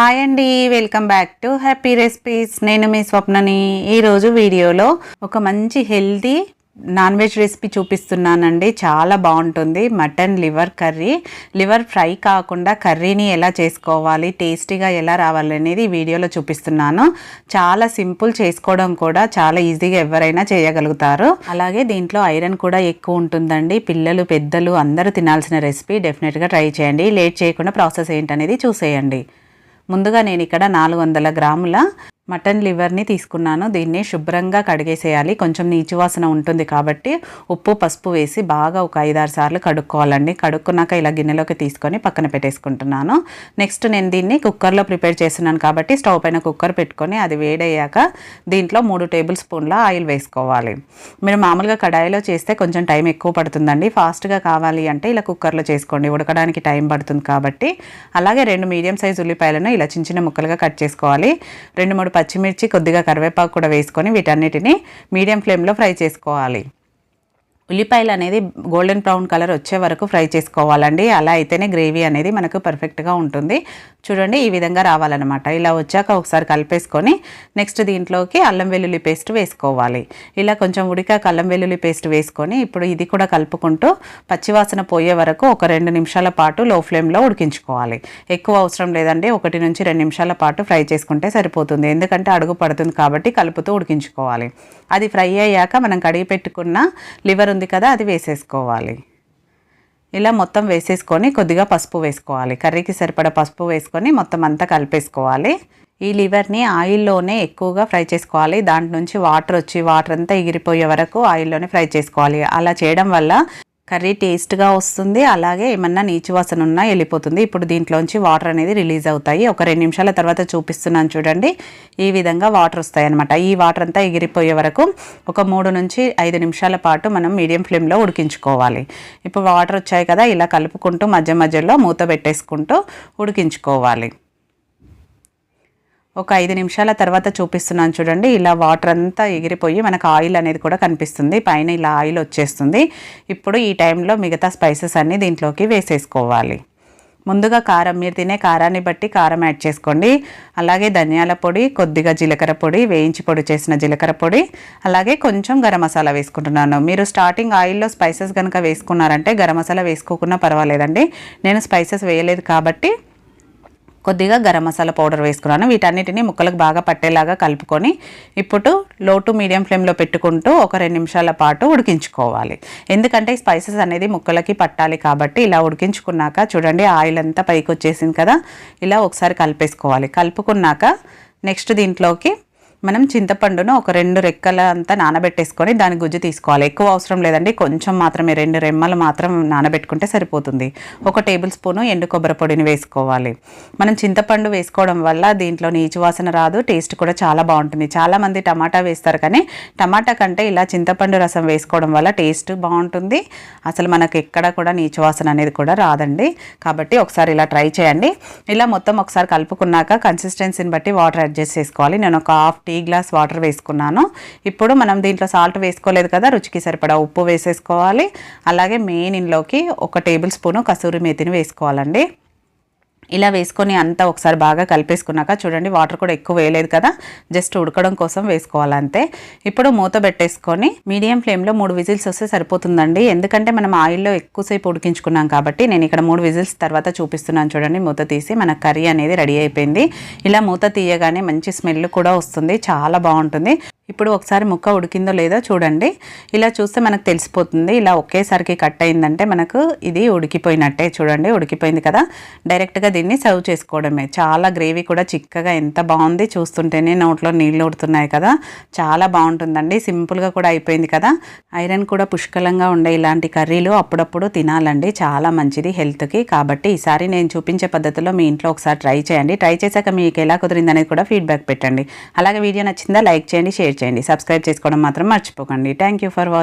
Hi అండి welcome back to happy recipes నేను మీ స్వప్నని ఈరోజు వీడియోలో ఒక మంచి హెల్తీ నాన్ వెజ్ రెసిపీ చూపిస్తున్నానండి. చాలా బాగుంటుంది. Mutton liver curry liver fry కాకుండా కర్రీని ఎలా చేసుకోవాలి టేస్టీగా ఎలా రావాలి అనేది వీడియోలో చూపిస్తున్నాను. చాలా సింపుల్ చేసుకోవడం కూడా చాలా ఈజీగా ఎవరైనా చేయగలుగుతారు. అలాగే దీంట్లో ఐరన్ కూడా ఎక్కువ ఉంటుందండి. పిల్లలు పెద్దలు అందరూ తినాల్సిన రెసిపీ డెఫినెట్గా ట్రై చేయండి. లేట్ చేయకుండా ప్రాసెస్ ఏంటనేది చూసేయండి. ముందుగా నేను ఇక్కడ నాలుగు వందల గ్రాముల మటన్ లివర్ని తీసుకున్నాను. దీన్ని శుభ్రంగా కడిగేసేయాలి. కొంచెం నీచు వాసన ఉంటుంది కాబట్టి ఉప్పు పసుపు వేసి బాగా ఒక ఐదారు సార్లు కడుక్కోవాలండి. కడుక్కున్నాక ఇలా గిన్నెలోకి తీసుకొని పక్కన పెట్టేసుకుంటున్నాను. నెక్స్ట్ నేను దీన్ని కుక్కర్లో ప్రిపేర్ చేస్తున్నాను కాబట్టి స్టవ్ పైన కుక్కర్ పెట్టుకొని అది వేడయ్యాక దీంట్లో మూడు టేబుల్ స్పూన్ల ఆయిల్ వేసుకోవాలి. మీరు మామూలుగా కడాయిలో చేస్తే కొంచెం టైం ఎక్కువ పడుతుందండి. ఫాస్ట్గా కావాలి అంటే ఇలా కుక్కర్లో చేసుకోండి. ఉడకడానికి టైం పడుతుంది కాబట్టి అలాగే రెండు మీడియం సైజ్ ఉల్లిపాయలను ఇలా చిన్న చిన్న ముక్కలుగా కట్ చేసుకోవాలి. రెండు మూడు పచ్చిమిర్చి కొద్దిగా కరివేపాకు కూడా వేసుకొని వీటన్నిటిని మీడియం ఫ్లేమ్లో ఫ్రై చేసుకోవాలి. ఉల్లిపాయలు అనేది గోల్డెన్ బ్రౌన్ కలర్ వచ్చే వరకు ఫ్రై చేసుకోవాలండి. అలా అయితేనే గ్రేవీ అనేది మనకు పర్ఫెక్ట్గా ఉంటుంది. చూడండి ఈ విధంగా రావాలన్నమాట. ఇలా వచ్చాక ఒకసారి కలిపేసుకొని నెక్స్ట్ దీంట్లోకి అల్లం వెల్లుల్లి పేస్ట్ వేసుకోవాలి. ఇలా కొంచెం ఉడికాక అల్లం వెల్లుల్లి పేస్ట్ వేసుకొని ఇప్పుడు ఇది కూడా కలుపుకుంటూ పచ్చివాసన పోయే వరకు ఒక రెండు నిమిషాల పాటు లో ఫ్లేమ్లో ఉడికించుకోవాలి. ఎక్కువ అవసరం లేదండి. ఒకటి నుంచి రెండు నిమిషాల పాటు ఫ్రై చేసుకుంటే సరిపోతుంది. ఎందుకంటే అడుగు పడుతుంది కాబట్టి కలుపుతూ ఉడికించుకోవాలి. అది ఫ్రై అయ్యాక మనం కడిగి పెట్టుకున్న లివర్ ఉంది కదా అది వేసేసుకోవాలి. ఇలా మొత్తం వేసేసుకొని కొద్దిగా పసుపు వేసుకోవాలి. కర్రీకి సరిపడా పసుపు వేసుకొని మొత్తం అంతా కలిపేసుకోవాలి. ఈ లివర్ని ఆయిల్లోనే ఎక్కువగా ఫ్రై చేసుకోవాలి. దాంట్ నుంచి వాటర్ వచ్చి వాటర్ అంతా ఎగిరిపోయే వరకు ఆయిల్లోనే ఫ్రై చేసుకోవాలి. అలా చేయడం వల్ల కర్రీ టేస్ట్గా వస్తుంది. అలాగే ఏమన్నా నీచు వాసన ఉన్నా వెళ్ళిపోతుంది. ఇప్పుడు దీంట్లోంచి వాటర్ అనేది రిలీజ్ అవుతాయి. ఒక రెండు నిమిషాల తర్వాత చూపిస్తున్నాను చూడండి. ఈ విధంగా వాటర్ వస్తాయి అనమాట ఈ వాటర్ అంతా ఎగిరిపోయే వరకు ఒక మూడు నుంచి ఐదు నిమిషాల పాటు మనం మీడియం ఫ్లేమ్లో ఉడికించుకోవాలి. ఇప్పుడు వాటర్ వచ్చాయి కదా ఇలా కలుపుకుంటూ మధ్య మధ్యలో మూత పెట్టేసుకుంటూ ఉడికించుకోవాలి. ఒక ఐదు నిమిషాల తర్వాత చూపిస్తున్నాను చూడండి. ఇలా వాటర్ అంతా ఎగిరిపోయి మనకు ఆయిల్ అనేది కూడా కనిపిస్తుంది. పైన ఇలా ఆయిల్ వచ్చేస్తుంది. ఇప్పుడు ఈ టైంలో మిగతా స్పైసెస్ అన్నీ దీంట్లోకి వేసేసుకోవాలి. ముందుగా కారం మీరు తినే కారాన్ని బట్టి కారం యాడ్ చేసుకోండి. అలాగే ధనియాల పొడి కొద్దిగా జీలకర్ర పొడి వేయించి పొడి చేసిన జీలకర్ర పొడి అలాగే కొంచెం గరం మసాలా వేసుకుంటున్నాను. మీరు స్టార్టింగ్ ఆయిల్లో స్పైసెస్ కనుక వేసుకున్నారంటే గరం మసాలా వేసుకోకుండా పర్వాలేదండి. నేను స్పైసెస్ వేయలేదు కాబట్టి కొద్దిగా గరం మసాలా పౌడర్ వేసుకున్నాను. వీటన్నిటిని ముక్కలకు బాగా పట్టేలాగా కలుపుకొని ఇప్పుడు లో టు మీడియం ఫ్లేమ్లో పెట్టుకుంటూ ఒక రెండు నిమిషాల పాటు ఉడికించుకోవాలి. ఎందుకంటే స్పైసెస్ అనేది ముక్కలకి పట్టాలి కాబట్టి ఇలా ఉడికించుకున్నాక చూడండి ఆయిల్ అంతా పైకి వచ్చేసింది కదా ఇలా ఒకసారి కలిపేసుకోవాలి. కలుపుకున్నాక నెక్స్ట్ దీంట్లోకి మనం చింతపండును ఒక రెండు రెక్కల అంతా నానబెట్టేసుకొని దాని గుజ్జు తీసుకోవాలి. ఎక్కువ అవసరం లేదండి. కొంచెం మాత్రమే రెండు రెమ్మలు మాత్రం నానబెట్టుకుంటే సరిపోతుంది. ఒక టేబుల్ స్పూను ఎండు కొబ్బరి పొడిని వేసుకోవాలి. మనం చింతపండు వేసుకోవడం వల్ల దీంట్లో నీచు వాసన రాదు టేస్ట్ కూడా చాలా బాగుంటుంది. చాలామంది టమాటా వేస్తారు కానీ టమాటా కంటే ఇలా చింతపండు రసం వేసుకోవడం వల్ల టేస్ట్ బాగుంటుంది. అసలు మనకు ఎక్కడ కూడా నీచు వాసన అనేది కూడా రాదండి. కాబట్టి ఒకసారి ఇలా ట్రై చేయండి. ఇలా మొత్తం ఒకసారి కలుపుకున్నాక కన్సిస్టెన్సీని బట్టి వాటర్ అడ్జస్ట్ చేసుకోవాలి. నేను ఒక హాఫ్ టీ గ్లాస్ వాటర్ వేసుకున్నాను. ఇప్పుడు మనం దీంట్లో సాల్ట్ వేసుకోలేదు కదా రుచికి సరిపడా ఉప్పు వేసేసుకోవాలి. అలాగే మెయిన్ ఇంట్లోకి ఒక టేబుల్ స్పూను కసూరి మేతిని వేసుకోవాలండి. ఇలా వేసుకొని అంతా ఒకసారి బాగా కలిపేసుకున్నాక చూడండి వాటర్ కూడా ఎక్కువ వేయలేదు కదా జస్ట్ ఉడకడం కోసం వేసుకోవాలంతే. ఇప్పుడు మూత పెట్టేసుకొని మీడియం ఫ్లేమ్లో మూడు విజిల్స్ వస్తే సరిపోతుందండి. ఎందుకంటే మనం ఆయిల్లో ఎక్కువసేపు ఉడికించుకున్నాం కాబట్టి నేను ఇక్కడ మూడు విజిల్స్ తర్వాత చూపిస్తున్నాను చూడండి మూత తీసి మన కర్రీ అనేది రెడీ అయిపోయింది. ఇలా మూత తీయగానే మంచి స్మెల్ కూడా వస్తుంది చాలా బాగుంటుంది. ఇప్పుడు ఒకసారి ముక్క ఉడికిందో లేదో చూడండి. ఇలా చూస్తే మనకు తెలిసిపోతుంది. ఇలా ఒకేసారికి కట్ అయిందంటే మనకు ఇది ఉడికిపోయినట్టే చూడండి. ఉడికిపోయింది కదా. డైరెక్ట్గా దీన్ని సర్వ్ చేసుకోవడమే. చాలా గ్రేవీ కూడా చిక్కగా ఎంత బాగుంది చూస్తుంటేనే నోట్లో నీళ్ళు ఉడుతున్నాయి కదా. చాలా బాగుంటుందండి. సింపుల్గా కూడా అయిపోయింది కదా. ఐరన్ కూడా పుష్కలంగా ఉండే ఇలాంటి కర్రీలు అప్పుడప్పుడు తినాలండి. చాలా మంచిది హెల్త్కి. కాబట్టి ఈసారి నేను చూపించే పద్ధతిలో మీ ఇంట్లో ఒకసారి ట్రై చేయండి. ట్రై చేశాక మీకు ఎలా కుదిరిందనేది కూడా ఫీడ్బ్యాక్ పెట్టండి. అలాగే వీడియో నచ్చిందా లైక్ చేయండి షేర్ చేయండి సబ్స్క్రైబ్ చేసుకోవడం మాత్రం మర్చిపోకండి. Thank you for watching